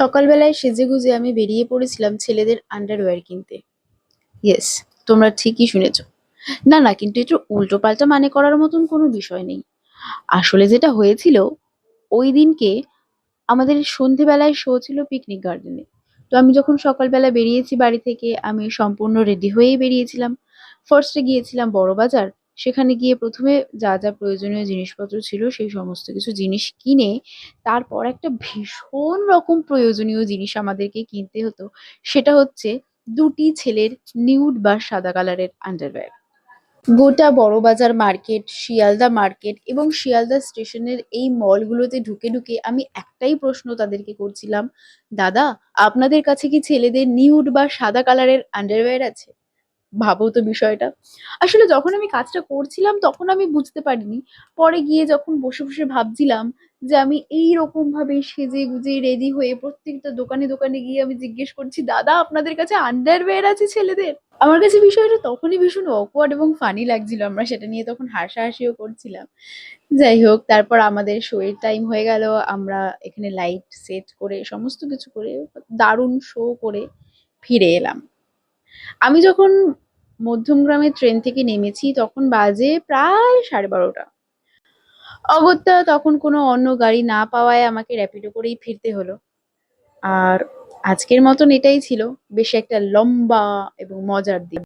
সকালবেলায় সেজেগুজে আমি বেরিয়ে পড়েছিলাম ছেলেদের আন্ডারওয়্যার কিনতে। ইয়েস তোমরা ঠিকই শুনেছ। না না, কিন্তু এটা উল্টোপাল্টা মানে করার মতন কোনো বিষয় নেই। আসলে যেটা হয়েছিল, ওই দিনকে আমাদের সন্ধেবেলায় শো ছিল পিকনিক গার্ডেনে তো আমি যখন সকালবেলা বেরিয়েছি বাড়ি থেকে, আমি সম্পূর্ণ রেডি হয়েই বেরিয়েছিলাম। ফার্স্টে গিয়েছিলাম বড় বাজার সেখানে গিয়ে প্রথমে যা যা প্রয়োজনীয় জিনিসপত্র ছিল, সেই সমস্ত কিছু জিনিস কিনে তারপর একটা ভীষণ রকম প্রয়োজনীয় জিনিস আমাদেরকে কিনতে হতো। সেটা হচ্ছে দুটি ছেলের নিউড বা সাদা কালারের আন্ডারওয়্যার গোটা বড়বাজার মার্কেট, শিয়ালদা মার্কেট এবং শিয়ালদা স্টেশনের এই মলগুলোতে ঢুকে ঢুকে আমি একটাই প্রশ্ন তাদেরকে করছিলাম, দাদা, আপনাদের কাছে কি ছেলেদের নিউড বা সাদা কালারের আন্ডারওয়্যার আছে? ভাবো তো বিষয়টা। আসলে যখন আমি কাজটা করছিলাম, তখন আমি বুঝতে পারিনি। পরে গিয়ে যখন বসে বসে ভাবছিলাম যে আমি এই রকম ভাবে সেজে গুজে রেডি হয়ে প্রত্যেকটা দোকানে দোকানে গিয়ে আমি জিজ্ঞেস করছি, দাদা, আপনাদের কাছে আন্ডারওয়্যার আছে ছেলেদের? আমার কাছে বিষয়টা তখনই ভীষণ অকওয়ার্ড এবং ফানি লাগছিল। আমরা সেটা নিয়ে তখন হাসাহাসিও করছিলাম। যাই হোক, তারপর আমাদের শো এর টাইম হয়ে গেল। আমরা এখানে লাইট সেট করে, সমস্ত কিছু করে, দারুণ শো করে ফিরে এলাম। আমি যখন মধ্যমগ্রামের ট্রেন থেকে নেমেছি, তখন বাজে প্রায় সাড়ে বারোটা। অগত্যা তখন কোনো অন্য গাড়ি না পাওয়ায় আমাকে র্যাপিডো করেই ফিরতে হলো। আর আজকের মতন এটাই ছিল। বেশ একটা লম্বা এবং মজার দিন।